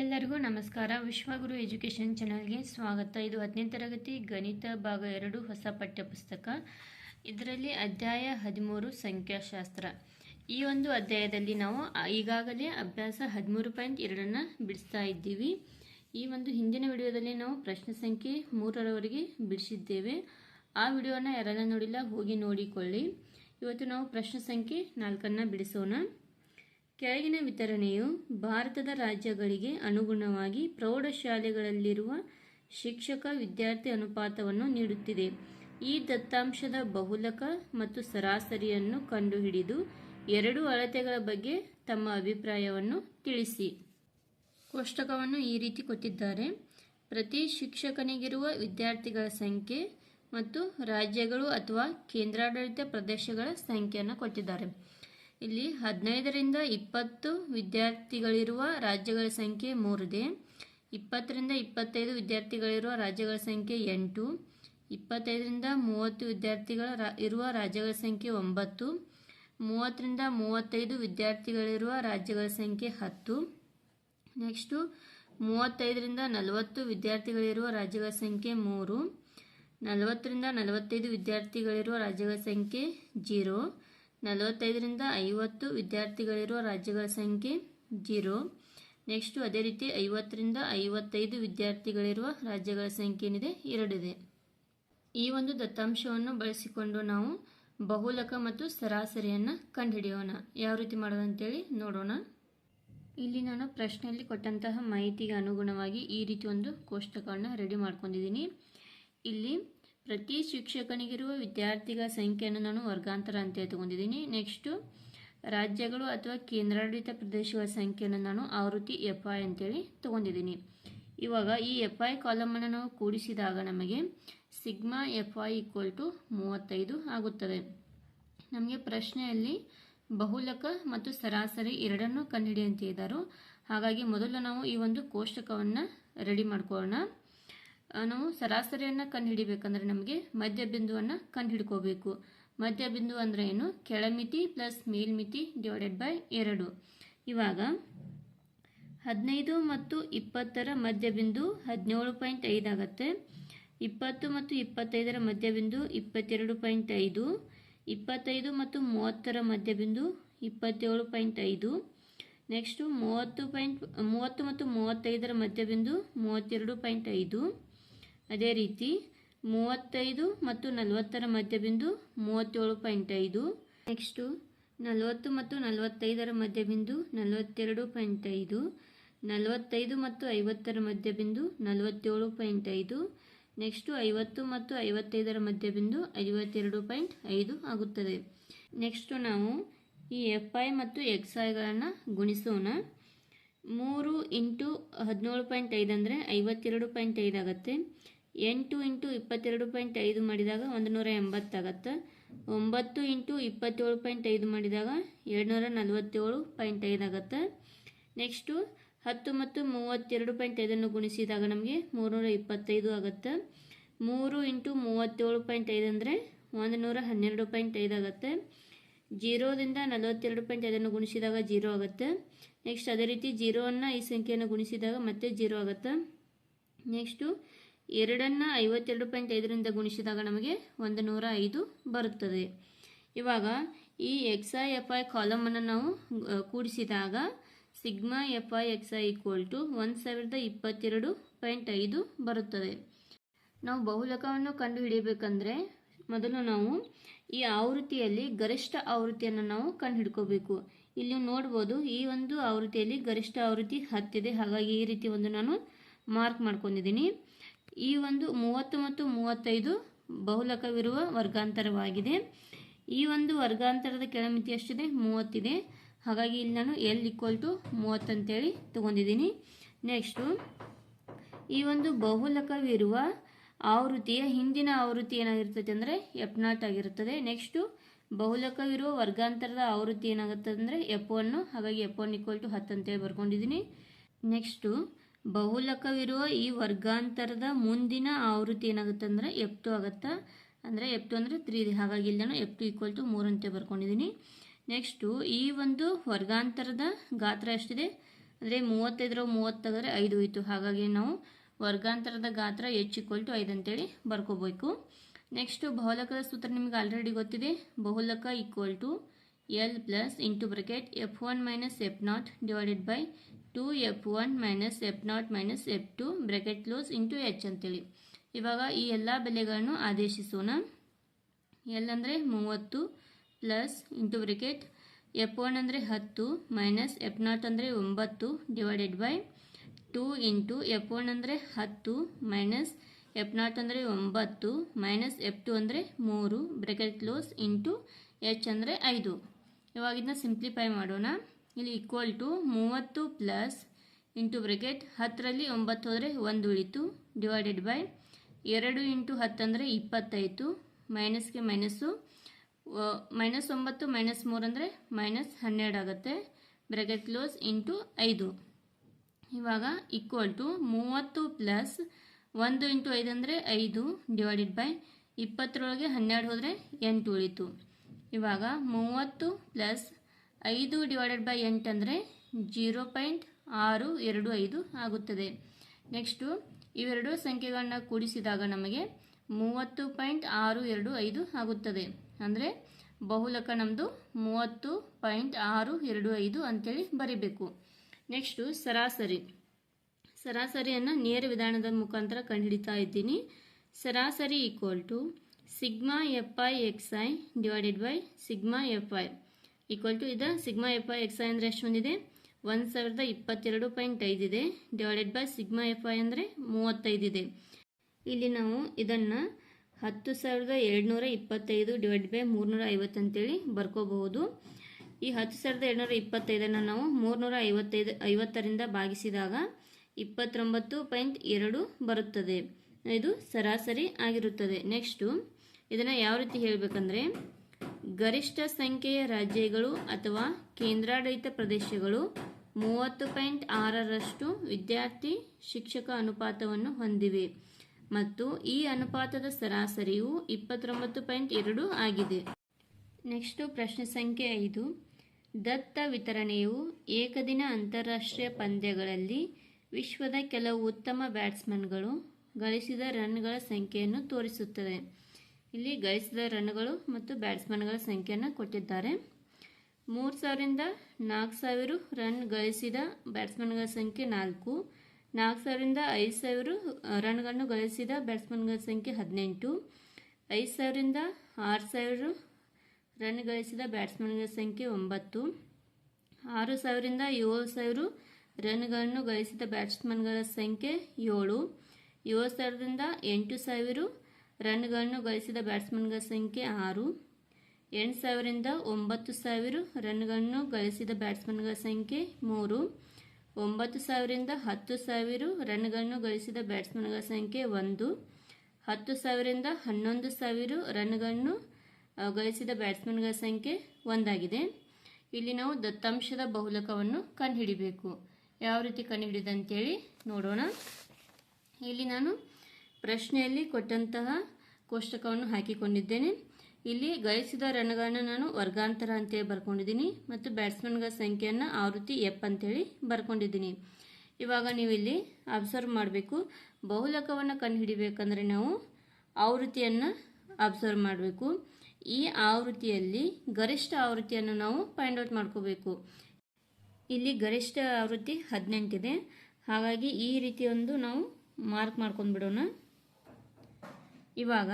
ಎಲ್ಲರಿಗೂ ನಮಸ್ಕಾರ. ವಿಶ್ವಗುರು ಎಜುಕೇಷನ್ ಚಾನಲ್ಗೆ ಸ್ವಾಗತ. ಇದು ಹತ್ತನೇ ತರಗತಿ ಗಣಿತ ಭಾಗ ಎರಡು, ಹೊಸ ಪಠ್ಯಪುಸ್ತಕ. ಇದರಲ್ಲಿ ಅಧ್ಯಾಯ ಹದಿಮೂರು, ಸಂಖ್ಯಾಶಾಸ್ತ್ರ. ಈ ಒಂದು ಅಧ್ಯಾಯದಲ್ಲಿ ನಾವು ಈಗಾಗಲೇ ಅಭ್ಯಾಸ ಹದಿಮೂರು ಪಾಯಿಂಟ್ ಎರಡನ್ನು ಬಿಡಿಸ್ತಾ ಇದ್ದೀವಿ. ಈ ಒಂದು ಹಿಂದಿನ ವಿಡಿಯೋದಲ್ಲಿ ನಾವು ಪ್ರಶ್ನೆ ಸಂಖ್ಯೆ ಮೂರರವರೆಗೆ ಬಿಡಿಸಿದ್ದೇವೆ. ಆ ವಿಡಿಯೋನ ಯಾರೆಲ್ಲ ನೋಡಿಲ್ಲ, ಹೋಗಿ ನೋಡಿಕೊಳ್ಳಿ. ಇವತ್ತು ನಾವು ಪ್ರಶ್ನೆ ಸಂಖ್ಯೆ ನಾಲ್ಕನ್ನು ಬಿಡಿಸೋಣ. ಕೆಳಗಿನ ವಿತರಣೆಯು ಭಾರತದ ರಾಜ್ಯಗಳಿಗೆ ಅನುಗುಣವಾಗಿ ಪ್ರೌಢಶಾಲೆಗಳಲ್ಲಿರುವ ಶಿಕ್ಷಕ ವಿದ್ಯಾರ್ಥಿ ಅನುಪಾತವನ್ನು ನೀಡುತ್ತಿದೆ. ಈ ದತ್ತಾಂಶದ ಬಹುಲಕ ಮತ್ತು ಸರಾಸರಿಯನ್ನು ಕಂಡುಹಿಡಿದು ಎರಡು ಅಳತೆಗಳ ಬಗ್ಗೆ ತಮ್ಮ ಅಭಿಪ್ರಾಯವನ್ನು ತಿಳಿಸಿ. ಕೋಷ್ಟಕವನ್ನು ಈ ರೀತಿ ಕೊಟ್ಟಿದ್ದಾರೆ. ಪ್ರತಿ ಶಿಕ್ಷಕನಿಗಿರುವ ವಿದ್ಯಾರ್ಥಿಗಳ ಸಂಖ್ಯೆ ಮತ್ತು ರಾಜ್ಯಗಳು ಅಥವಾ ಕೇಂದ್ರಾಡಳಿತ ಪ್ರದೇಶಗಳ ಸಂಖ್ಯೆಯನ್ನು ಕೊಟ್ಟಿದ್ದಾರೆ. ಇಲ್ಲಿ ಹದಿನೈದರಿಂದ ಇಪ್ಪತ್ತು ವಿದ್ಯಾರ್ಥಿಗಳಿರುವ ರಾಜ್ಯಗಳ ಸಂಖ್ಯೆ ಮೂರಿದೆ. ಇಪ್ಪತ್ತರಿಂದ ಇಪ್ಪತ್ತೈದು ವಿದ್ಯಾರ್ಥಿಗಳಿರುವ ರಾಜ್ಯಗಳ ಸಂಖ್ಯೆ ಎಂಟು. ಇಪ್ಪತ್ತೈದರಿಂದ ಮೂವತ್ತು ವಿದ್ಯಾರ್ಥಿಗಳ ರಾ, ಇರುವ ರಾಜ್ಯಗಳ ಸಂಖ್ಯೆ ಒಂಬತ್ತು. ಮೂವತ್ತರಿಂದ ಮೂವತ್ತೈದು ವಿದ್ಯಾರ್ಥಿಗಳಿರುವ ರಾಜ್ಯಗಳ ಸಂಖ್ಯೆ ಹತ್ತು. ನೆಕ್ಸ್ಟು, ಮೂವತ್ತೈದರಿಂದ ನಲವತ್ತು ವಿದ್ಯಾರ್ಥಿಗಳಿರುವ ರಾಜ್ಯಗಳ ಸಂಖ್ಯೆ ಮೂರು. ನಲವತ್ತರಿಂದ ನಲವತ್ತೈದು ವಿದ್ಯಾರ್ಥಿಗಳಿರುವ ರಾಜ್ಯಗಳ ಸಂಖ್ಯೆ ಜೀರೋ. ನಲವತ್ತೈದರಿಂದ ಐವತ್ತು ವಿದ್ಯಾರ್ಥಿಗಳಿರುವ ರಾಜ್ಯಗಳ ಸಂಖ್ಯೆ ಜೀರೋ. ನೆಕ್ಸ್ಟು ಅದೇ ರೀತಿ ಐವತ್ತರಿಂದ ಐವತ್ತೈದು ವಿದ್ಯಾರ್ಥಿಗಳಿರುವ ರಾಜ್ಯಗಳ ಸಂಖ್ಯೆ ಏನಿದೆ? ಎರಡಿದೆ. ಈ ಒಂದು ದತ್ತಾಂಶವನ್ನು ಬಳಸಿಕೊಂಡು ನಾವು ಬಹುಲಕ ಮತ್ತು ಸರಾಸರಿಯನ್ನು ಕಂಡುಹಿಡಿಯೋಣ. ಯಾವ ರೀತಿ ಮಾಡೋದಂತೇಳಿ ನೋಡೋಣ. ಇಲ್ಲಿ ನಾನು ಪ್ರಶ್ನೆಯಲ್ಲಿ ಕೊಟ್ಟಂತಹ ಮಾಹಿತಿಗೆ ಅನುಗುಣವಾಗಿ ಈ ರೀತಿ ಒಂದು ಕೋಷ್ಟಕವನ್ನು ರೆಡಿ ಮಾಡ್ಕೊಂಡಿದ್ದೀನಿ. ಇಲ್ಲಿ ಪ್ರತಿ ಶಿಕ್ಷಕನಿಗಿರುವ ವಿದ್ಯಾರ್ಥಿಗಳ ಸಂಖ್ಯೆಯನ್ನು ನಾನು ವರ್ಗಾಂತರ ಅಂತ ತಗೊಂಡಿದ್ದೀನಿ ನೆಕ್ಸ್ಟು ರಾಜ್ಯಗಳು ಅಥವಾ ಕೇಂದ್ರಾಡಳಿತ ಪ್ರದೇಶಗಳ ಸಂಖ್ಯೆಯನ್ನು ನಾನು ಆವೃತ್ತಿ ಎಫ್ ಐ ಅಂತೇಳಿ ತೊಗೊಂಡಿದ್ದೀನಿ. ಇವಾಗ ಈ ಎಫ್ ಐ ಕಾಲಮನ್ನು ನಾವು ಕೂಡಿಸಿದಾಗ ನಮಗೆ sigma F I equal to ಮೂವತ್ತೈದು ಆಗುತ್ತದೆ. ನಮಗೆ ಪ್ರಶ್ನೆಯಲ್ಲಿ ಬಹುಲಕ ಮತ್ತು ಸರಾಸರಿ ಎರಡನ್ನೂ ಕಂಡುಹಿಡಿಯಂತೆ ಇದ್ದಾರೋ ಹಾಗಾಗಿ ಮೊದಲು ನಾವು ಈ ಒಂದು ಕೋಷ್ಟಕವನ್ನು ರೆಡಿ ಮಾಡ್ಕೊಳ್ಳೋಣ. ನಾವು ಸರಾಸರಿಯನ್ನು ಕಂಡುಹಿಡಿಬೇಕಂದ್ರೆ ನಮಗೆ ಮಧ್ಯಬಿಂದುವನ್ನು ಕಂಡುಹಿಡ್ಕೋಬೇಕು. ಮಧ್ಯಬಿಂದು ಅಂದರೆ ಏನು? ಕೆಳಮಿತಿ ಪ್ಲಸ್ ಮೇಲ್ಮಿತಿ ಡಿವೈಡೆಡ್ ಬೈ ಎರಡು. ಇವಾಗ ಹದಿನೈದು ಮತ್ತು ಇಪ್ಪತ್ತರ ಮಧ್ಯಬಿಂದು ಹದಿನೇಳು ಪಾಯಿಂಟ್ ಐದು ಆಗುತ್ತೆ. ಇಪ್ಪತ್ತು ಮತ್ತು ಇಪ್ಪತ್ತೈದರ ಮಧ್ಯಬಿಂದು ಇಪ್ಪತ್ತೆರಡು ಪಾಯಿಂಟ್ ಐದು. ಇಪ್ಪತ್ತೈದು ಮತ್ತು ಮೂವತ್ತರ ಮಧ್ಯಬಿಂದು ಇಪ್ಪತ್ತೇಳು ಪಾಯಿಂಟ್ ಐದು. ನೆಕ್ಸ್ಟು ಮೂವತ್ತು ಪಾಯಿಂಟ್ ಮೂವತ್ತು ಮತ್ತು ಮೂವತ್ತೈದರ ಮಧ್ಯಬಿಂದು ಮೂವತ್ತೆರಡು ಪಾಯಿಂಟ್ ಐದು. ಅದೇ ರೀತಿ ಮೂವತ್ತೈದು ಮತ್ತು ನಲವತ್ತರ ಮಧ್ಯಬಿಂದು ಮೂವತ್ತೇಳು ಪಾಯಿಂಟ್ ಐದು. ನೆಕ್ಸ್ಟು ನಲವತ್ತು ಮತ್ತು ನಲವತ್ತೈದರ ಮಧ್ಯಬಿಂದು ನಲವತ್ತೆರಡು ಪಾಯಿಂಟ್ ಐದು. ನಲವತ್ತೈದು ಮತ್ತು ಐವತ್ತರ ಮಧ್ಯಬಿಂದು ನಲವತ್ತೇಳು ಪಾಯಿಂಟ್ ಐದು. ನೆಕ್ಸ್ಟು ಐವತ್ತು ಮತ್ತು ಐವತ್ತೈದರ ಮಧ್ಯಬಿಂದು ಐವತ್ತೆರಡು ಪಾಯಿಂಟ್ ಐದು ಆಗುತ್ತದೆ. ನೆಕ್ಸ್ಟು ನಾವು ಈ ಎಫ್ ಐ ಮತ್ತು ಎಕ್ಸ್ ಐಗಳನ್ನು ಗುಣಿಸೋಣ. ಮೂರು ಇಂಟು ಹದಿನೇಳು ಪಾಯಿಂಟ್ ಐದು ಅಂದರೆ ಐವತ್ತೆರಡು ಪಾಯಿಂಟ್ ಐದು ಆಗುತ್ತೆ. ಎಂಟು ಇಂಟು ಇಪ್ಪತ್ತೆರಡು ಪಾಯಿಂಟ್ ಐದು ಮಾಡಿದಾಗ ಒಂದು ನೂರ ಎಂಬತ್ತಾಗತ್ತೆ. ಒಂಬತ್ತು ಇಂಟು ಇಪ್ಪತ್ತೇಳು ಪಾಯಿಂಟ್ ಐದು ಮಾಡಿದಾಗ ಎರಡುನೂರ ನಲವತ್ತೇಳು ಪಾಯಿಂಟ್ ಐದು ಆಗುತ್ತೆ. ನೆಕ್ಸ್ಟು, ಹತ್ತು ಮತ್ತು ಮೂವತ್ತೆರಡು ಪಾಯಿಂಟ್ ಐದನ್ನು ಗುಣಿಸಿದಾಗ ನಮಗೆ ಮೂರುನೂರ ಇಪ್ಪತ್ತೈದು ಆಗುತ್ತೆ. ಮೂರು ಇಂಟು ಮೂವತ್ತೇಳು ಪಾಯಿಂಟ್ ಐದು ಅಂದರೆ ಒಂದು ನೂರ ಹನ್ನೆರಡು ಪಾಯಿಂಟ್ ಐದು ಆಗುತ್ತೆ. ಜೀರೋದಿಂದ ನಲವತ್ತೆರಡು ಪಾಯಿಂಟ್ ಐದನ್ನು ಗುಣಿಸಿದಾಗ ಜೀರೋ ಆಗುತ್ತೆ. ನೆಕ್ಸ್ಟ್ ಅದೇ ರೀತಿ ಜೀರೋವನ್ನು ಈ ಸಂಖ್ಯೆಯನ್ನು ಗುಣಿಸಿದಾಗ ಮತ್ತೆ ಜೀರೋ ಆಗುತ್ತೆ. ನೆಕ್ಸ್ಟು ಎರಡನ್ನು ಐವತ್ತೆರಡು ಪಾಯಿಂಟ್ ಐದರಿಂದ ಗುಣಿಸಿದಾಗ ನಮಗೆ ಒಂದು ನೂರ ಐದು ಬರುತ್ತದೆ. ಇವಾಗ ಈ ಎಕ್ಸ್ ಐ ಎಫ್ ಐ ಕಾಲಮನ್ನು ನಾವು ಕೂಡಿಸಿದಾಗ sigma F I X I equal to ಒಂದು ಸಾವಿರದ ಇಪ್ಪತ್ತೆರಡು ಪಾಯಿಂಟ್ ಐದು ಬರುತ್ತದೆ. ನಾವು ಬಹುಲಕವನ್ನು ಕಂಡುಹಿಡಿಯಬೇಕಂದ್ರೆ ಮೊದಲು ನಾವು ಈ ಆವೃತ್ತಿಯಲ್ಲಿ ಗರಿಷ್ಠ ಆವೃತ್ತಿಯನ್ನು ನಾವು ಕಂಡುಹಿಡ್ಕೋಬೇಕು. ಇಲ್ಲಿ ನೋಡ್ಬೋದು ಈ ಒಂದು ಆವೃತ್ತಿಯಲ್ಲಿ ಗರಿಷ್ಠ ಆವೃತ್ತಿ ಹತ್ತಿದೆ. ಹಾಗಾಗಿ ಈ ರೀತಿ ಒಂದು ನಾನು ಮಾರ್ಕ್ ಮಾಡ್ಕೊಂಡಿದ್ದೀನಿ. ಈ ಒಂದು ಮೂವತ್ತು ಮತ್ತು ಮೂವತ್ತೈದು ಬಹುಲಕವಿರುವ ವರ್ಗಾಂತರವಾಗಿದೆ. ಈ ಒಂದು ವರ್ಗಾಂತರದ ಕೆಳಮಿತಿ ಎಷ್ಟಿದೆ? ಮೂವತ್ತಿದೆ. ಹಾಗಾಗಿ ಇಲ್ಲಿ ನಾನು ಎಲ್ ಈಕ್ವಲ್ ಟು ಮೂವತ್ತಂತೇಳಿ ತಗೊಂಡಿದ್ದೀನಿ. ನೆಕ್ಸ್ಟು ಈ ಒಂದು ಬಹುಲಕವಿರುವ ಆವೃತ್ತಿಯ ಹಿಂದಿನ ಆವೃತ್ತಿ ಏನಾಗಿರ್ತದೆ ಅಂದರೆ ಎಪ್ನಾಟ್ ಆಗಿರುತ್ತದೆ. ನೆಕ್ಸ್ಟು ಬಹುಲಕವಿರುವ ವರ್ಗಾಂತರದ ಆವೃತ್ತಿ ಏನಾಗುತ್ತೆ ಅಂದರೆ ಎಪ್ ಒನ್ನು ಹಾಗಾಗಿ ಎಪ್ ಒನ್ ಈಕ್ವಲ್ ಟು ಹತ್ತು ಅಂತೇಳಿ ಬರ್ಕೊಂಡಿದ್ದೀನಿ. ನೆಕ್ಸ್ಟು ಬಹುಲಕವಿರುವ ಈ ವರ್ಗಾಂತರದ ಮುಂದಿನ ಆವೃತ್ತಿ ಏನಾಗುತ್ತೆ ಅಂದರೆ ಎಪ್ಟು ಆಗುತ್ತಾ? ಅಂದರೆ ಎಪ್ಟು ಅಂದರೆ ತ್ರೀ ಹಾಗಾಗಿ ಇಲ್ಲಿ ನಾನು ಎಫ್ ಟು ಈಕ್ವಲ್ ಟು ಮೂರು ಅಂತ ಬರ್ಕೊಂಡಿದ್ದೀನಿ. ನೆಕ್ಸ್ಟು ಈ ಒಂದು ವರ್ಗಾಂತರದ ಗಾತ್ರ ಎಷ್ಟಿದೆ? ಅಂದರೆ ಮೂವತ್ತೈದರ ಮೂವತ್ತು ತೆಗೆದ್ರೆ ಐದು ಹೋಯಿತು. ಹಾಗಾಗಿ ನಾವು ವರ್ಗಾಂತರದ ಗಾತ್ರ ಎಚ್ ಈಕ್ವಲ್ ಟು ಐದು ಅಂತೇಳಿ ಬರ್ಕೋಬೇಕು. ನೆಕ್ಸ್ಟು ಬಹುಲಕದ ಸೂತ್ರ ನಿಮಗೆ ಆಲ್ರೆಡಿ ಗೊತ್ತಿದೆ. ಬಹುಲಕ equal to L plus into bracket F one minus F naught divided by two F one minus F naught minus F two bracket close into H ಅಂತೇಳಿ. ಇವಾಗ ಈ ಎಲ್ಲ ಬೆಲೆಗಳನ್ನು ಆದೇಶಿಸೋಣ. ಎಲ್ ಅಂದರೆ ಮೂವತ್ತು plus into bracket F one ಅಂದರೆ ಹತ್ತು ಮೈನಸ್ ಎಫ್ ನಾಟ್ ಅಂದರೆ ಒಂಬತ್ತು divided by two into F one ಅಂದರೆ ಹತ್ತು ಮೈನಸ್ ಎಫ್ ನಾಟ್ ಅಂದರೆ ಒಂಬತ್ತು ಮೈನಸ್ ಎಫ್ ಟು ಅಂದರೆ ಮೂರು ಬ್ರೆಕೆಟ್ ಕ್ಲೋಸ್ ಇಂಟು ಎಚ್ ಅಂದರೆ ಐದು. ಇವಾಗ ಸಿಂಪ್ಲಿಫೈ ಮಾಡೋಣ. ಇಲ್ಲಿ ಈಕ್ವಲ್ ಟು ಮೂವತ್ತು ಪ್ಲಸ್ ಇಂಟು ಬ್ರೆಕೆಟ್ ಹತ್ತರಲ್ಲಿ ಒಂಬತ್ತು ಹೋದರೆ ಒಂದು ಉಳಿತು. ಡಿವೈಡೆಡ್ ಬೈ ಎರಡು ಇಂಟು ಹತ್ತಂದರೆ ಇಪ್ಪತ್ತೈದು. ಮೈನಸ್ಗೆ ಮೈನಸ್ಸು ಮೈನಸ್ ಒಂಬತ್ತು ಮೈನಸ್ ಮೂರು ಅಂದರೆ ಮೈನಸ್ ಹನ್ನೆರಡು ಆಗುತ್ತೆ. ಬ್ರೆಗೆಟ್ ಕ್ಲೋಸ್ ಇಂಟು ಐದು. ಇವಾಗ ಈಕ್ವಲ್ ಟು ಮೂವತ್ತು ಪ್ಲಸ್ ಒಂದು ಇಂಟು ಐದು ಅಂದರೆ ಐದು. ಡಿವೈಡೆಡ್ ಬೈ ಇಪ್ಪತ್ತರೊಳಗೆ ಹನ್ನೆರಡು ಹೋದರೆ ಎಂಟು ಉಳಿತು. ಇವಾಗ ಮೂವತ್ತು ಪ್ಲಸ್ ಐದು ಡಿವೈಡೆಡ್ ಬೈ ಎಂಟು ಅಂದರೆ ಜೀರೋ ಪಾಯಿಂಟ್ ಆರು ಎರಡು ಐದು ಆಗುತ್ತದೆ. ನೆಕ್ಸ್ಟು ಇವೆರಡು ಸಂಖ್ಯೆಗಳನ್ನ ಕೂಡಿಸಿದಾಗ ನಮಗೆ ಮೂವತ್ತು ಪಾಯಿಂಟ್ ಆರು ಎರಡು ಐದು ಆಗುತ್ತದೆ. ಅಂದರೆ ಬಹುಲಕ ನಮ್ಮದು ಮೂವತ್ತು ಪಾಯಿಂಟ್ ಆರು ಎರಡು ಐದು ಅಂತೇಳಿ ಬರೀಬೇಕು. ನೆಕ್ಸ್ಟು ಸರಾಸರಿ. ಸರಾಸರಿಯನ್ನು ನೇರ ವಿಧಾನದ ಮುಖಾಂತರ ಕಂಡುಹಿಡಿತಾ ಇದ್ದೀನಿ. ಸರಾಸರಿ equal to sigma F I X I divided by sigma F I equal to ಇದು sigma F I X I ಅಂದರೆ ಎಷ್ಟು ಬಂದಿದೆ? ಒಂದು ಸಾವಿರದ ಇಪ್ಪತ್ತೆರಡು point ಐದಿದೆ divided by sigma F I ಅಂದರೆ ಮೂವತ್ತೈದಿದೆ ಇಲ್ಲಿ ನಾವು ಇದನ್ನು ಹತ್ತು ಸಾವಿರದ ಎರಡುನೂರ ಇಪ್ಪತ್ತೈದು ಡಿವೈಡ್ ಬೈ ಮೂರುನೂರ ಐವತ್ತು ಅಂತೇಳಿ ಬರ್ಕೋಬಹುದು. ಈ ಹತ್ತು ಸಾವಿರದ ಎರಡುನೂರ ಇಪ್ಪತ್ತೈದನ್ನು ನಾವು ಮೂರುನೂರ ಐವತ್ತೈದು ಐವತ್ತರಿಂದ ಭಾಗಿಸಿದಾಗ ಇಪ್ಪತ್ತೊಂಬತ್ತು ಪಾಯಿಂಟ್ ಎರಡು ಬರುತ್ತದೆ. ಇದು ಸರಾಸರಿ ಆಗಿರುತ್ತದೆ. ನೆಕ್ಸ್ಟು ಇದನ್ನು ಯಾವ ರೀತಿ ಹೇಳಬೇಕಂದ್ರೆ ಗರಿಷ್ಠ ಸಂಖ್ಯೆಯ ರಾಜ್ಯಗಳು ಅಥವಾ ಕೇಂದ್ರಾಡಳಿತ ಪ್ರದೇಶಗಳು ಮೂವತ್ತು ಪಾಯಿಂಟ್ ಆರರಷ್ಟು ವಿದ್ಯಾರ್ಥಿ ಶಿಕ್ಷಕ ಅನುಪಾತವನ್ನು ಹೊಂದಿವೆ. ಮತ್ತು ಈ ಅನುಪಾತದ ಸರಾಸರಿಯು ಇಪ್ಪತ್ತೊಂಬತ್ತು ಪಾಯಿಂಟ್ ಎರಡು ಆಗಿದೆ. ನೆಕ್ಸ್ಟು ಪ್ರಶ್ನೆ ಸಂಖ್ಯೆ ಐದು. ದತ್ತ ವಿತರಣೆಯು ಏಕದಿನ ಅಂತಾರಾಷ್ಟ್ರೀಯ ಪಂದ್ಯಗಳಲ್ಲಿ ವಿಶ್ವದ ಕೆಲವು ಉತ್ತಮ ಬ್ಯಾಟ್ಸ್ಮನ್ಗಳು ಗಳಿಸಿದ ರನ್ಗಳ ಸಂಖ್ಯೆಯನ್ನು ತೋರಿಸುತ್ತದೆ. ಇಲ್ಲಿ ಗಳಿಸಿದ ರನ್ಗಳು ಮತ್ತು ಬ್ಯಾಟ್ಸ್ಮನ್ಗಳ ಸಂಖ್ಯೆಯನ್ನು ಕೊಟ್ಟಿದ್ದಾರೆ. ಮೂರು ಸಾವಿರದಿಂದ ನಾಲ್ಕು ಸಾವಿರ ರನ್ ಗಳಿಸಿದ ಬ್ಯಾಟ್ಸ್ಮನ್ಗಳ ಸಂಖ್ಯೆ ನಾಲ್ಕು. ನಾಲ್ಕು ಸಾವಿರದಿಂದ ಐದು ಸಾವಿರ ರನ್ಗಳನ್ನು ಗಳಿಸಿದ ಬ್ಯಾಟ್ಸ್ಮನ್ಗಳ ಸಂಖ್ಯೆ ಹದಿನೆಂಟು. ಐದು ಸಾವಿರದಿಂದ ಆರು ಸಾವಿರ ರನ್ ಗಳಿಸಿದ ಬ್ಯಾಟ್ಸ್ಮನ್ಗಳ ಸಂಖ್ಯೆ ಒಂಬತ್ತು. ಆರು ಸಾವಿರದಿಂದ ಏಳು ಸಾವಿರ ರನ್ಗಳನ್ನು ಗಳಿಸಿದ ಬ್ಯಾಟ್ಸ್ಮನ್ಗಳ ಸಂಖ್ಯೆ ಏಳು. ಏಳು ಸಾವಿರದಿಂದ ಎಂಟು ಸಾವಿರ ರನ್ಗಳನ್ನು ಗಳಿಸಿದ ಬ್ಯಾಟ್ಸ್ಮನ್ಗಳ ಸಂಖ್ಯೆ ಆರು. ಎಂಟು ಸಾವಿರದಿಂದ ಒಂಬತ್ತು ಸಾವಿರ ರನ್ಗಳನ್ನು ಗಳಿಸಿದ ಬ್ಯಾಟ್ಸ್ಮನ್ಗಳ ಸಂಖ್ಯೆ ಮೂರು. ಒಂಬತ್ತು ಸಾವಿರದಿಂದ ಹತ್ತು ಸಾವಿರ ರನ್ಗಳನ್ನು ಗಳಿಸಿದ ಬ್ಯಾಟ್ಸ್ಮನ್ಗಳ ಸಂಖ್ಯೆ ಒಂದು. ಹತ್ತು ಸಾವಿರದಿಂದ ಹನ್ನೊಂದು ಸಾವಿರ ರನ್ಗಳನ್ನು ಗಳಿಸಿದ ಬ್ಯಾಟ್ಸ್ಮನ್ಗಳ ಸಂಖ್ಯೆ ಒಂದಾಗಿದೆ. ಇಲ್ಲಿ ನಾವು ದತ್ತಾಂಶದ ಬಹುಲಕವನ್ನು ಕಂಡುಹಿಡಿಬೇಕು. ಯಾವ ರೀತಿ ಕಂಡುಹಿಡಿದಂತೇಳಿ ನೋಡೋಣ. ಇಲ್ಲಿ ನಾನು ಪ್ರಶ್ನೆಯಲ್ಲಿ ಕೊಟ್ಟಂತಹ ಕೋಷ್ಟಕವನ್ನು ಹಾಕಿಕೊಂಡಿದ್ದೇನೆ. ಇಲ್ಲಿ ಗಳಿಸಿದ ರನ್ಗಳನ್ನು ನಾನು ವರ್ಗಾಂತರ ಅಂತೇಳಿ ಬರ್ಕೊಂಡಿದ್ದೀನಿ ಮತ್ತು ಬ್ಯಾಟ್ಸ್ಮನ್ಗಳ ಸಂಖ್ಯೆಯನ್ನು ಆವೃತ್ತಿ ಎಪ್ ಅಂತೇಳಿ ಬರ್ಕೊಂಡಿದ್ದೀನಿ. ಇವಾಗ ನೀವು ಇಲ್ಲಿ ಅಬ್ಸರ್ವ್ ಮಾಡಬೇಕು. ಬಹುಲಕವನ್ನು ಕಂಡುಹಿಡಿಬೇಕಂದ್ರೆ ನಾವು ಆವೃತ್ತಿಯನ್ನು ಅಬ್ಸರ್ವ್ ಮಾಡಬೇಕು. ಈ ಆವೃತ್ತಿಯಲ್ಲಿ ಗರಿಷ್ಠ ಆವೃತ್ತಿಯನ್ನು ನಾವು ಫೈಂಡ್ ಔಟ್ ಮಾಡ್ಕೋಬೇಕು. ಇಲ್ಲಿ ಗರಿಷ್ಠ ಆವೃತ್ತಿ ಹದಿನೆಂಟಿದೆ. ಹಾಗಾಗಿ ಈ ರೀತಿಯೊಂದು ನಾವು ಮಾರ್ಕ್ ಮಾಡ್ಕೊಂಡ್ಬಿಡೋಣ. ಇವಾಗ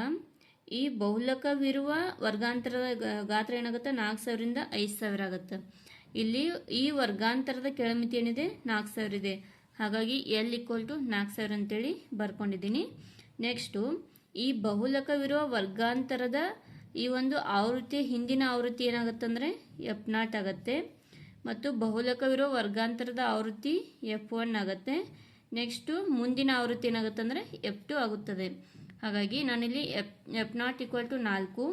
ಈ ಬಹುಲಕವಿರುವ ವರ್ಗಾಂತರದ ಗಾತ್ರ ಏನಾಗುತ್ತೆ? ನಾಲ್ಕು ಸಾವಿರದಿಂದ ಐದು ಸಾವಿರ ಆಗುತ್ತೆ. ಇಲ್ಲಿ ಈ ವರ್ಗಾಂತರದ ಕೆಳಮಿತಿ ಏನಿದೆ? ನಾಲ್ಕು ಸಾವಿರ ಇದೆ. ಹಾಗಾಗಿ ಎಲ್ ಈಕ್ವಲ್ ಟು ನಾಲ್ಕು ಸಾವಿರ ಅಂತೇಳಿ ಬರ್ಕೊಂಡಿದ್ದೀನಿ. ನೆಕ್ಸ್ಟು ಈ ಬಹುಲಕವಿರುವ ವರ್ಗಾಂತರದ ಈ ಒಂದು ಆವೃತ್ತಿ, ಹಿಂದಿನ ಆವೃತ್ತಿ ಏನಾಗುತ್ತಂದರೆ? ಎಫ್ ನಾಟ್ ಆಗುತ್ತೆ. ಮತ್ತು ಬಹುಲಕವಿರುವ ವರ್ಗಾಂತರದ ಆವೃತ್ತಿ ಎಫ್ ಒನ್ ಆಗುತ್ತೆ. ನೆಕ್ಸ್ಟು ಮುಂದಿನ ಆವೃತ್ತಿ ಏನಾಗುತ್ತೆ ಅಂದರೆ ಎಫ್ ಟು ಆಗುತ್ತದೆ. ಹಾಗಾಗಿ ನಾನಿಲ್ಲಿ F F naught equal to ನಾಲ್ಕು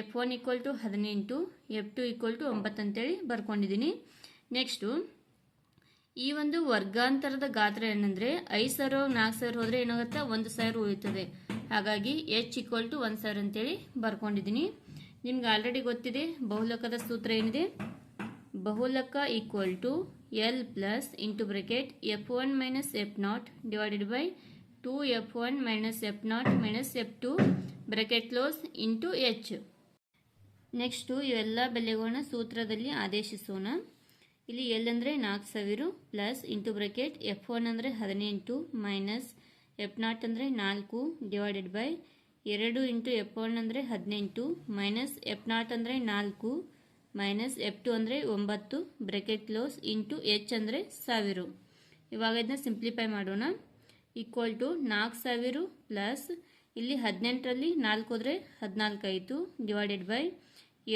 ಎಫ್ ಒನ್ ಈಕ್ವಲ್ ಟು ಹದಿನೆಂಟು ಎಫ್ ಟು ಈಕ್ವಲ್ ಟು ಒಂಬತ್ತು ಅಂತೇಳಿ ಬರ್ಕೊಂಡಿದ್ದೀನಿ. ನೆಕ್ಸ್ಟು ಈ ಒಂದು ವರ್ಗಾಂತರದ ಗಾತ್ರ ಏನಂದರೆ ಐದು ಸಾವಿರ, ನಾಲ್ಕು ಸಾವಿರ ಹೋದರೆ ಏನಾಗುತ್ತೆ? ಒಂದು ಸಾವಿರ ಉಳಿತದೆ ಹಾಗಾಗಿ ಎಚ್ ಈಕ್ವಲ್ ಟು ಒಂದು ಸಾವಿರ ಅಂತೇಳಿ ಬರ್ಕೊಂಡಿದ್ದೀನಿ. ನಿಮ್ಗೆ ಆಲ್ರೆಡಿ ಗೊತ್ತಿದೆ, ಬಹುಲಕದ ಸೂತ್ರ ಏನಿದೆ? ಬಹುಲಕ equal to L plus into bracket F one minus F naught divided by two F one minus F naught minus F two bracket close into H next ಇವೆಲ್ಲ ಬೆಲೆಗಳನ್ನ ಸೂತ್ರದಲ್ಲಿ ಆದೇಶಿಸೋಣ. ಇಲ್ಲಿ ಎಲ್ ಅಂದರೆ ನಾಲ್ಕು ಸಾವಿರ plus into bracket F one ಅಂದರೆ ಹದಿನೆಂಟು ಮೈನಸ್ ಎಫ್ ನಾಟ್ ಅಂದರೆ ನಾಲ್ಕು ಡಿವೈಡೆಡ್ ಬೈ ಎರಡು ಇಂಟು ಎಫ್ ಒನ್ ಅಂದರೆ ಹದಿನೆಂಟು ಮೈನಸ್ ಎಫ್ ನಾಟ್ ಅಂದರೆ ನಾಲ್ಕು ಮೈನಸ್ ಎಫ್ ಟು ಅಂದರೆ ಒಂಬತ್ತು ಬ್ರೆಕೆಟ್ ಕ್ಲೋಸ್ ಇಂಟು ಎಚ್ ಅಂದರೆ ಸಾವಿರ. ಇವಾಗ ಇದನ್ನ ಸಿಂಪ್ಲಿಫೈ ಮಾಡೋಣ. ಈಕ್ವಲ್ ಟು ನಾಲ್ಕು ಸಾವಿರ ಪ್ಲಸ್ ಇಲ್ಲಿ ಹದಿನೆಂಟರಲ್ಲಿ ನಾಲ್ಕು ಹೋದರೆ ಹದಿನಾಲ್ಕು ಆಯಿತು ಡಿವೈಡೆಡ್ ಬೈ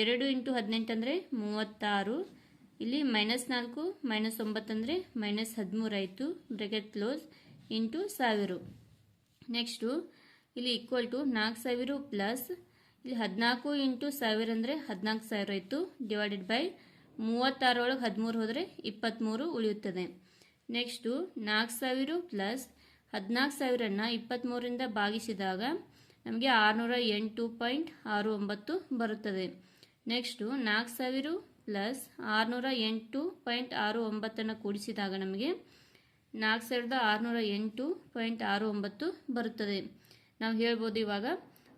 ಎರಡು ಇಂಟು ಹದಿನೆಂಟು ಅಂದರೆ ಮೂವತ್ತಾರು. ಇಲ್ಲಿ ಮೈನಸ್ ನಾಲ್ಕು, ಮೈನಸ್ ಒಂಬತ್ತು ಅಂದರೆ ಮೈನಸ್ ಹದಿಮೂರು ಆಯಿತು ಬ್ರೆಕೆಟ್ ಕ್ಲೋಸ್ ಇಂಟು ಸಾವಿರ. ನೆಕ್ಸ್ಟು, ಇಲ್ಲಿ ಈಕ್ವಲ್ ಟು ನಾಲ್ಕು ಸಾವಿರ ಪ್ಲಸ್ ಇಲ್ಲಿ ಹದಿನಾಲ್ಕು ಇಂಟು ಸಾವಿರ ಅಂದರೆ ಹದಿನಾಲ್ಕು ಸಾವಿರ ಆಯಿತು. ಡಿವೈಡೆಡ್ ಬೈ ಮೂವತ್ತಾರೊಳಗೆ ಹದಿಮೂರು ಹೋದರೆ ಇಪ್ಪತ್ತ್ಮೂರು ಉಳಿಯುತ್ತದೆ. ನೆಕ್ಸ್ಟು, ನಾಲ್ಕು ಸಾವಿರ ಪ್ಲಸ್ ಹದಿನಾಲ್ಕು ಸಾವಿರನ ಇಪ್ಪತ್ತ್ಮೂರಿಂದ ಭಾಗಿಸಿದಾಗ ನಮಗೆ ಆರುನೂರ ಎಂಟು ಪಾಯಿಂಟ್ ಆರು ಒಂಬತ್ತು ಬರುತ್ತದೆ. ನೆಕ್ಸ್ಟು, ನಾಲ್ಕು ಸಾವಿರ ಪ್ಲಸ್ ಆರುನೂರ ಎಂಟು ಪಾಯಿಂಟ್ ಆರು ಒಂಬತ್ತನ್ನು ಕೂಡಿಸಿದಾಗ ನಮಗೆ ನಾಲ್ಕು ಸಾವಿರದ ಆರುನೂರ ಎಂಟು ಪಾಯಿಂಟ್ ಆರು ಒಂಬತ್ತು ಬರುತ್ತದೆ. ನಾವು ಹೇಳ್ಬೋದು ಇವಾಗ,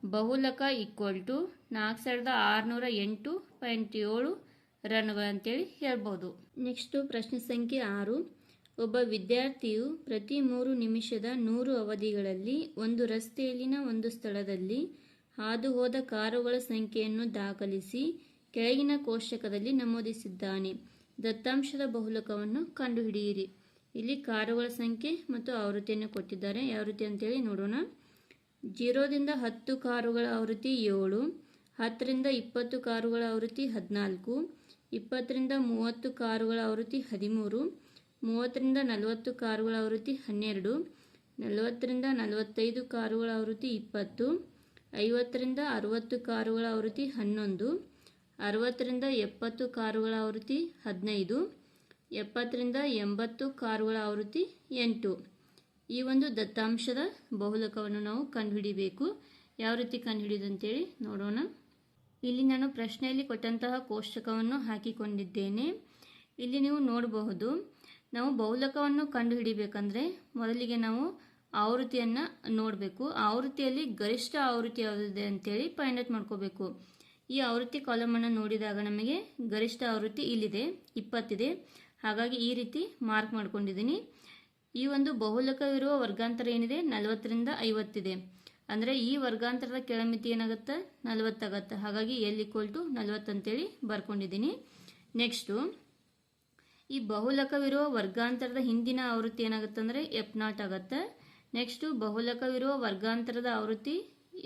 ಬಹುಲಕ ಈಕ್ವಲ್ ಟು ನಾಲ್ಕು ಸಾವಿರದ ಆರುನೂರ ಎಂಟು ಪಾಯಿಂಟ್ ಏಳು ರನ್ಗಳು ಅಂತೇಳಿ ಹೇಳ್ಬೋದು. ನೆಕ್ಸ್ಟು, ಪ್ರಶ್ನೆ ಸಂಖ್ಯೆ ಆರು. ಒಬ್ಬ ವಿದ್ಯಾರ್ಥಿಯು ಪ್ರತಿ ಮೂರು ನಿಮಿಷದ ನೂರು ಅವಧಿಗಳಲ್ಲಿ ಒಂದು ರಸ್ತೆಯಲ್ಲಿನ ಒಂದು ಸ್ಥಳದಲ್ಲಿ ಹಾದು ಹೋದ ಕಾರುಗಳ ಸಂಖ್ಯೆಯನ್ನು ದಾಖಲಿಸಿ ಕೆಳಗಿನ ಕೋಷ್ಟಕದಲ್ಲಿ ನಮೂದಿಸಿದ್ದಾನೆ. ದತ್ತಾಂಶದ ಬಹುಲಕವನ್ನು ಕಂಡುಹಿಡಿಯಿರಿ. ಇಲ್ಲಿ ಕಾರುಗಳ ಸಂಖ್ಯೆ ಮತ್ತು ಆವೃತ್ತಿಯನ್ನು ಕೊಟ್ಟಿದ್ದಾರೆ. ಯಾವ ರೀತಿ ಅಂತೇಳಿ ನೋಡೋಣ. ಜೀರೋದಿಂದ ಹತ್ತು ಕಾರುಗಳ ಆವೃತ್ತಿ ಏಳು, ಹತ್ತರಿಂದ ಇಪ್ಪತ್ತು ಕಾರುಗಳ ಆವೃತ್ತಿ ಹದಿನಾಲ್ಕು, ಇಪ್ಪತ್ತರಿಂದ ಮೂವತ್ತು ಕಾರುಗಳ ಆವೃತ್ತಿ ಹದಿಮೂರು ಮೂವತ್ತರಿಂದ ನಲವತ್ತು ಕಾರುಗಳ ಆವೃತ್ತಿ ಹನ್ನೆರಡು, ನಲವತ್ತರಿಂದ ನಲವತ್ತೈದು ಕಾರುಗಳ ಆವೃತ್ತಿ ಇಪ್ಪತ್ತು, ಐವತ್ತರಿಂದ ಅರುವತ್ತು ಕಾರುಗಳ ಆವೃತ್ತಿ ಹನ್ನೊಂದು, ಅರವತ್ತರಿಂದ ಎಪ್ಪತ್ತು ಕಾರುಗಳ ಆವೃತ್ತಿ ಹದಿನೈದು, ಎಪ್ಪತ್ತರಿಂದ ಎಂಬತ್ತು ಕಾರುಗಳ ಆವೃತ್ತಿ ಎಂಟು. ಈ ಒಂದು ದತ್ತಾಂಶದ ಬಹುಲಕವನ್ನು ನಾವು ಕಂಡುಹಿಡಿಬೇಕು. ಯಾವ ರೀತಿ ಕಂಡುಹಿಡಿಯೋದಂತೇಳಿ ನೋಡೋಣ. ಇಲ್ಲಿ ನಾನು ಪ್ರಶ್ನೆಯಲ್ಲಿ ಕೊಟ್ಟಂತಹ ಕೋಷ್ಟಕವನ್ನು ಹಾಕಿಕೊಂಡಿದ್ದೇನೆ. ಇಲ್ಲಿ ನೀವು ನೋಡಬಹುದು ನಾವು ಬಹುಲಕವನ್ನು ಕಂಡುಹಿಡಿಬೇಕಂದ್ರೆ ಮೊದಲಿಗೆ ನಾವು ಆವೃತ್ತಿಯನ್ನು ನೋಡಬೇಕು. ಆವೃತ್ತಿಯಲ್ಲಿ ಗರಿಷ್ಠ ಆವೃತ್ತಿ ಯಾವುದಿದೆ ಅಂತೇಳಿ ಫೈಂಡ್ ಔಟ್ ಮಾಡ್ಕೋಬೇಕು. ಈ ಆವೃತ್ತಿ ಕಾಲಮನ್ನು ನೋಡಿದಾಗ ನಮಗೆ ಗರಿಷ್ಠ ಆವೃತ್ತಿ ಇಲ್ಲಿದೆ, ಇಪ್ಪತ್ತಿದೆ. ಹಾಗಾಗಿ ಈ ರೀತಿ ಮಾರ್ಕ್ ಮಾಡ್ಕೊಂಡಿದ್ದೀನಿ. ಈ ಒಂದು ಬಹುಲಕವಿರುವ ವರ್ಗಾಂತರ ಏನಿದೆ? ನಲವತ್ತರಿಂದ ಐವತ್ತಿದೆ. ಅಂದರೆ ಈ ವರ್ಗಾಂತರದ ಕೆಳಮಿತಿ ಏನಾಗುತ್ತೆ? ನಲವತ್ತಾಗತ್ತೆ. ಹಾಗಾಗಿ ಎಲ್ ಈಕ್ವಲ್ ಟು ನಲವತ್ತಂತೇಳಿ ಬರ್ಕೊಂಡಿದ್ದೀನಿ. ನೆಕ್ಸ್ಟು ಈ ಬಹುಲಕವಿರುವ ವರ್ಗಾಂತರದ ಹಿಂದಿನ ಆವೃತ್ತಿ ಏನಾಗುತ್ತೆ ಅಂದರೆ ಎಫ್ ನಾಟ್ ಆಗುತ್ತೆ. ನೆಕ್ಸ್ಟು ಬಹುಲಕವಿರುವ ವರ್ಗಾಂತರದ ಆವೃತ್ತಿ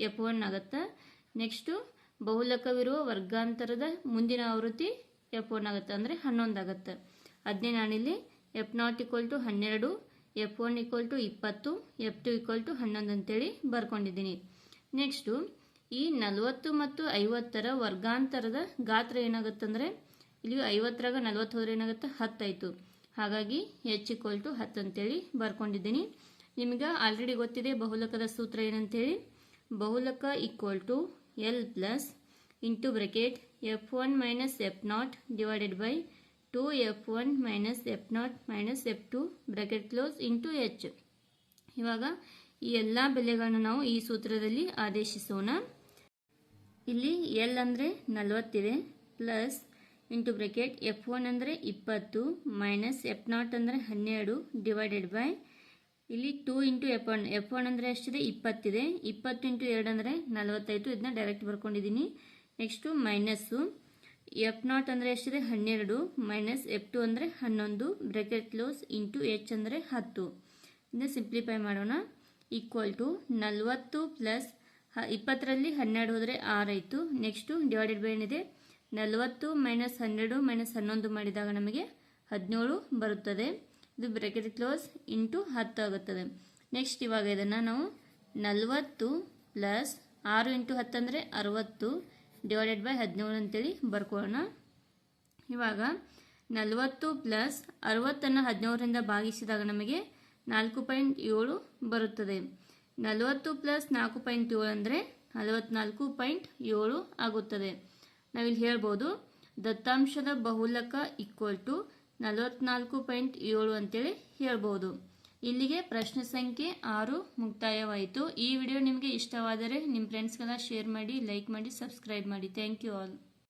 ಎಫ್ ಒನ್ ಆಗುತ್ತೆ. ನೆಕ್ಸ್ಟು ಬಹುಲಕವಿರುವ ವರ್ಗಾಂತರದ ಮುಂದಿನ ಆವೃತ್ತಿ ಎಫ್ ಒನ್ ಆಗುತ್ತೆ. ಅಂದರೆ ಹನ್ನೊಂದು ಆಗುತ್ತೆ. ಅದನ್ನೇ ನಾನಿಲ್ಲಿ ಎಫ್ ನಾಟ್ ಈಕ್ವಲ್ ಟು ಹನ್ನೆರಡು ಎಫ್ ಒನ್ ಈಕ್ವಲ್ ಟು ಇಪ್ಪತ್ತು ಎಫ್ ಟು ಈಕ್ವಲ್ ಟು ಹನ್ನೊಂದು ಅಂತೇಳಿ ಬರ್ಕೊಂಡಿದ್ದೀನಿ. ನೆಕ್ಸ್ಟು ಈ ನಲವತ್ತು ಮತ್ತು ಐವತ್ತರ ವರ್ಗಾಂತರದ ಗಾತ್ರ ಏನಾಗುತ್ತಂದರೆ ಇಲ್ಲಿ ಐವತ್ತರಾಗ ನಲ್ವತ್ತು ಹೋದ್ರೆ ಏನಾಗುತ್ತೆ? ಹತ್ತಾಯಿತು. ಹಾಗಾಗಿ ಎಚ್ ಇಕ್ವಲ್ ಟು ಹತ್ತು ಅಂತೇಳಿ ಬರ್ಕೊಂಡಿದ್ದೀನಿ. ನಿಮಗೆ ಆಲ್ರೆಡಿ ಗೊತ್ತಿದೆ ಬಹುಲಕದ ಸೂತ್ರ ಏನಂತೇಳಿ? ಬಹುಲಕ equal to L plus into bracket F one minus F naught divided by two F one minus F naught minus F two bracket close into H ಇವಾಗ ಈ ಎಲ್ಲ ಬೆಲೆಗಳನ್ನು ನಾವು ಈ ಸೂತ್ರದಲ್ಲಿ ಆದೇಶಿಸೋಣ. ಇಲ್ಲಿ ಎಲ್ ಅಂದರೆ ನಲವತ್ತಿದೆ plus into bracket F one ಅಂದರೆ ಇಪ್ಪತ್ತು ಮೈನಸ್ ಎಫ್ ನಾಟ್ ಅಂದರೆ ಹನ್ನೆರಡು ಡಿವೈಡೆಡ್ ಬೈ ಇಲ್ಲಿ two into F one. F one ಅಂದರೆ ಎಷ್ಟಿದೆ? ಇಪ್ಪತ್ತಿದೆ. ಇಪ್ಪತ್ತು ಇಂಟು ಎರಡು ಅಂದರೆ ನಲವತ್ತೈದು. ಇದನ್ನ ಡೈರೆಕ್ಟ್ ಬರ್ಕೊಂಡಿದ್ದೀನಿ ನೆಕ್ಸ್ಟು ಮೈನಸ್ಸು ಎಫ್ ನಾಟ್ ಅಂದರೆ ಎಷ್ಟಿದೆ? ಹನ್ನೆರಡು. ಮೈನಸ್ ಎಫ್ ಟು ಅಂದರೆ ಹನ್ನೊಂದು. ಬ್ರೆಕೆಟ್ ಕ್ಲೋಸ್ ಇಂಟು ಎಚ್ ಅಂದರೆ ಹತ್ತು. ಇದನ್ನ ಸಿಂಪ್ಲಿಫೈ ಮಾಡೋಣ. ಈಕ್ವಲ್ ಟು ನಲವತ್ತು ಪ್ಲಸ್ ಇಪ್ಪತ್ತರಲ್ಲಿ ಹನ್ನೆರಡು ಹೋದರೆ ಆರಾಯಿತು ನೆಕ್ಸ್ಟು ಡಿವೈಡೆಡ್ ಬೈ ಏನಿದೆ? ನಲವತ್ತು ಮೈನಸ್ ಹನ್ನೆರಡು ಮೈನಸ್ ಹನ್ನೊಂದು ಮಾಡಿದಾಗ ನಮಗೆ ಹದಿನೇಳು ಬರುತ್ತದೆ. ಇದು ಬ್ರೆಕೆಟ್ ಕ್ಲೋಸ್ ಇಂಟು ಹತ್ತು ಆಗುತ್ತದೆ. ನೆಕ್ಸ್ಟ್ ಇವಾಗ ಇದನ್ನು ನಾವು ನಲವತ್ತು ಪ್ಲಸ್ ಆರು ಇಂಟು ಹತ್ತು ಅಂದರೆ ಅರವತ್ತು ಡಿವೈಡೆಡ್ ಬೈ ಹದಿನೇಳು ಅಂತೇಳಿ ಬರ್ಕೊಳ್ಳೋಣ. ಇವಾಗ ನಲವತ್ತು ಪ್ಲಸ್ ಅರವತ್ತನ್ನು ಹದಿನೇಳರಿಂದ ಭಾಗಿಸಿದಾಗ ನಮಗೆ ನಾಲ್ಕು ಪಾಯಿಂಟ್ ಏಳು ಬರುತ್ತದೆ. ನಲವತ್ತು ಪ್ಲಸ್ ನಾಲ್ಕು ಪಾಯಿಂಟ್ ಏಳು ಅಂದರೆ ನಲವತ್ತ್ನಾಲ್ಕು ಪಾಯಿಂಟ್ ಏಳು ಆಗುತ್ತದೆ. ನಾವಿಲ್ಲಿ ಹೇಳ್ಬೋದು, ದತ್ತಾಂಶದ ಬಹುಲಕ ಈಕ್ವಲ್ ಟು ನಲವತ್ನಾಲ್ಕು ಪಾಯಿಂಟ್ ಏಳು ಅಂತೇಳಿ ಹೇಳ್ಬೋದು. ಇಲ್ಲಿಗೆ ಪ್ರಶ್ನೆ ಸಂಖ್ಯೆ ಆರು ಮುಕ್ತಾಯವಾಯಿತು. ಈ ವಿಡಿಯೋ ನಿಮಗೆ ಇಷ್ಟವಾದರೆ ನಿಮ್ಮ ಫ್ರೆಂಡ್ಸ್ಗೆಲ್ಲ ಶೇರ್ ಮಾಡಿ ಲೈಕ್ ಮಾಡಿ ಸಬ್ಸ್ಕ್ರೈಬ್ ಮಾಡಿ. Thank you all